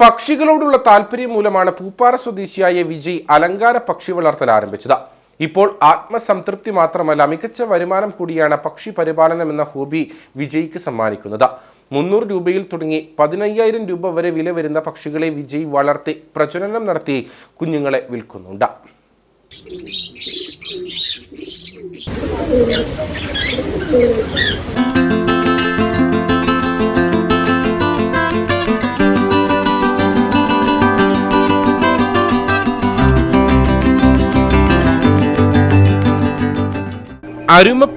പക്ഷികളോടുള്ള താല്പര്യം മൂലമാണ് പൂപ്പാറ സ്വദേശിയായ വിജയ് അലങ്കാര പക്ഷി വളർത്തൽ ആരംഭിച്ചത്. ഇപ്പോൾ ആത്മസംതൃപ്തി മാത്രമല്ല മികച്ച വരുമാനം കൂടിയാണ് പക്ഷി പരിപാലനം എന്ന ഹോബി വിജയ്ക്ക് സമ്മാനിക്കുന്നത്. മുന്നൂറ് രൂപയിൽ തുടങ്ങി പതിനയ്യായിരം രൂപ വരെ വില വരുന്ന പക്ഷികളെ വിജയ് വളർത്തി പ്രജനനം നടത്തി കുഞ്ഞുങ്ങളെ വിൽക്കുന്നുണ്ട്. അരുമ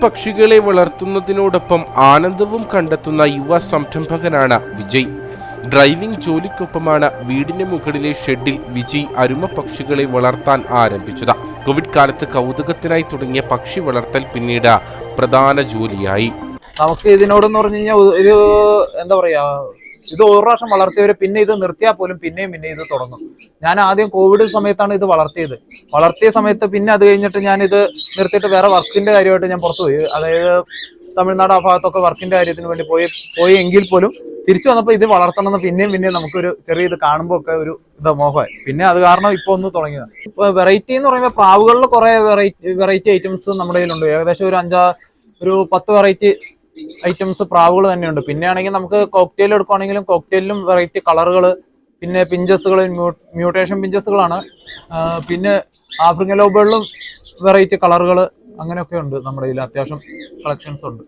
പക്ഷികളെ വളർത്തുന്നതിനോടൊപ്പം ആനന്ദവും കണ്ടെത്തുന്ന യുവ സംരംഭകനാണ് വിജയ്. ഡ്രൈവിംഗ് ജോലിക്കൊപ്പമാണ് വീടിന് മുകളിലെ ഷെഡിൽ വിജയ് അരുമ പക്ഷികളെ വളർത്താൻ ആരംഭിച്ചത്. കോവിഡ് കാലത്ത് കൗതുകത്തിനായി തുടങ്ങിയ പക്ഷി വളർത്തൽ പിന്നീട് പ്രധാന ജോലിയായി. നമുക്ക് ഇതിനോടെന്ന് പറഞ്ഞു കഴിഞ്ഞാൽ ഒരു എന്താ പറയാ ഇത് ഒരു പ്രാവശ്യം വളർത്തിയവർ പിന്നെ ഇത് നിർത്തിയാൽ പോലും പിന്നെയും പിന്നെ ഇത് തുടങ്ങും. ഞാൻ ആദ്യം കോവിഡ് സമയത്താണ് ഇത് വളർത്തിയത്. വളർത്തിയ സമയത്ത് പിന്നെ അത് കഴിഞ്ഞിട്ട് ഞാൻ ഇത് നിർത്തിയിട്ട് വേറെ വർക്കിന്റെ കാര്യമായിട്ട് ഞാൻ പുറത്തു പോയി. അതായത് തമിഴ്നാട് ആ ഭാഗത്തൊക്കെ വർക്കിന്റെ കാര്യത്തിന് വേണ്ടി പോയി പോയി എങ്കിൽ പോലും തിരിച്ചു വന്നപ്പോൾ ഇത് വളർത്തണമെന്ന് പിന്നെയും പിന്നെയും നമുക്കൊരു ചെറിയ ഇത് കാണുമ്പോൾ ഒക്കെ ഒരു ഇത് മോഹമായി. പിന്നെ അത് കാരണം ഇപ്പൊ ഒന്ന് തുടങ്ങിയതാണ് ഇപ്പൊ വെറൈറ്റി എന്ന് പറയുമ്പോൾ പ്രാവുകളിൽ കുറെ വെറൈറ്റി വെറൈറ്റി ഐറ്റംസ് നമ്മുടെ കയ്യിലുണ്ട്. ഏകദേശം ഒരു അഞ്ചാ ഒരു പത്ത് വെറൈറ്റി ഐറ്റംസ് പ്രാവുകൾ തന്നെയുണ്ട്. പിന്നെ ആണെങ്കിൽ നമുക്ക് കോക്ടെയിൽ എടുക്കുവാണെങ്കിലും കോക്ടെയിലും വെറൈറ്റി കളറുകൾ പിന്നെ പിഞ്ചസുകൾ മ്യൂട്ടേഷൻ പിഞ്ചസുകളാണ് പിന്നെ ആഫ്രിക്കൻ ലോബുകളിലും വെറൈറ്റി കളറുകൾ അങ്ങനെയൊക്കെ ഉണ്ട് നമ്മുടെ ഇതിൽ അത്യാവശ്യം കളക്ഷൻസ് ഉണ്ട്.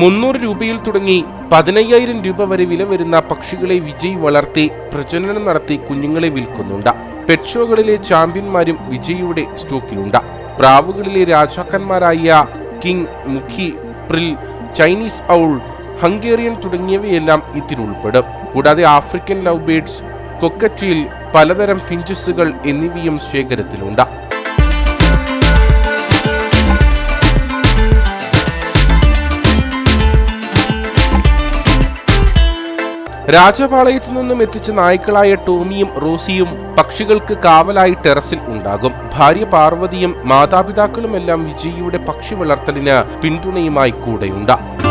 മുന്നൂറ് രൂപയിൽ തുടങ്ങി പതിനയ്യായിരം രൂപ വരെ വില വരുന്ന പക്ഷികളെ വിജയ് വളർത്തി പ്രജനനം നടത്തി കുഞ്ഞുങ്ങളെ വിൽക്കുന്നുണ്ട്. പെറ്റ് ഷോകളിലെ ചാമ്പ്യന്മാരും വിജയിയുടെ സ്റ്റോക്കിലുണ്ട്. പ്രാവുകളിലെ രാജാക്കന്മാരായ king Mukhi frill Chinese owl Hungarian തുടങ്ങിയവയെല്ലാം ഇതിലുൾപ്പെടും. കൂടാതെ ആഫ്രിക്കൻ ലവ് ബേഡ്സ് കൊക്കറ്റിയിൽ പലതരം ഫിഞ്ചസുകൾ എന്നിവയും ശേഖരത്തിലുണ്ട്. രാജപാളയത്തു നിന്നും എത്തിച്ച നായ്ക്കളായ ടോമിയും റോസിയും പക്ഷികൾക്ക് കാവലായി ടെറസിൽ ഉണ്ടാകും. ഭാര്യ പാർവതിയും മാതാപിതാക്കളുമെല്ലാം വിജയിയുടെ പക്ഷി വളർത്തലിന് പിന്തുണയുമായി കൂടെയുണ്ട്.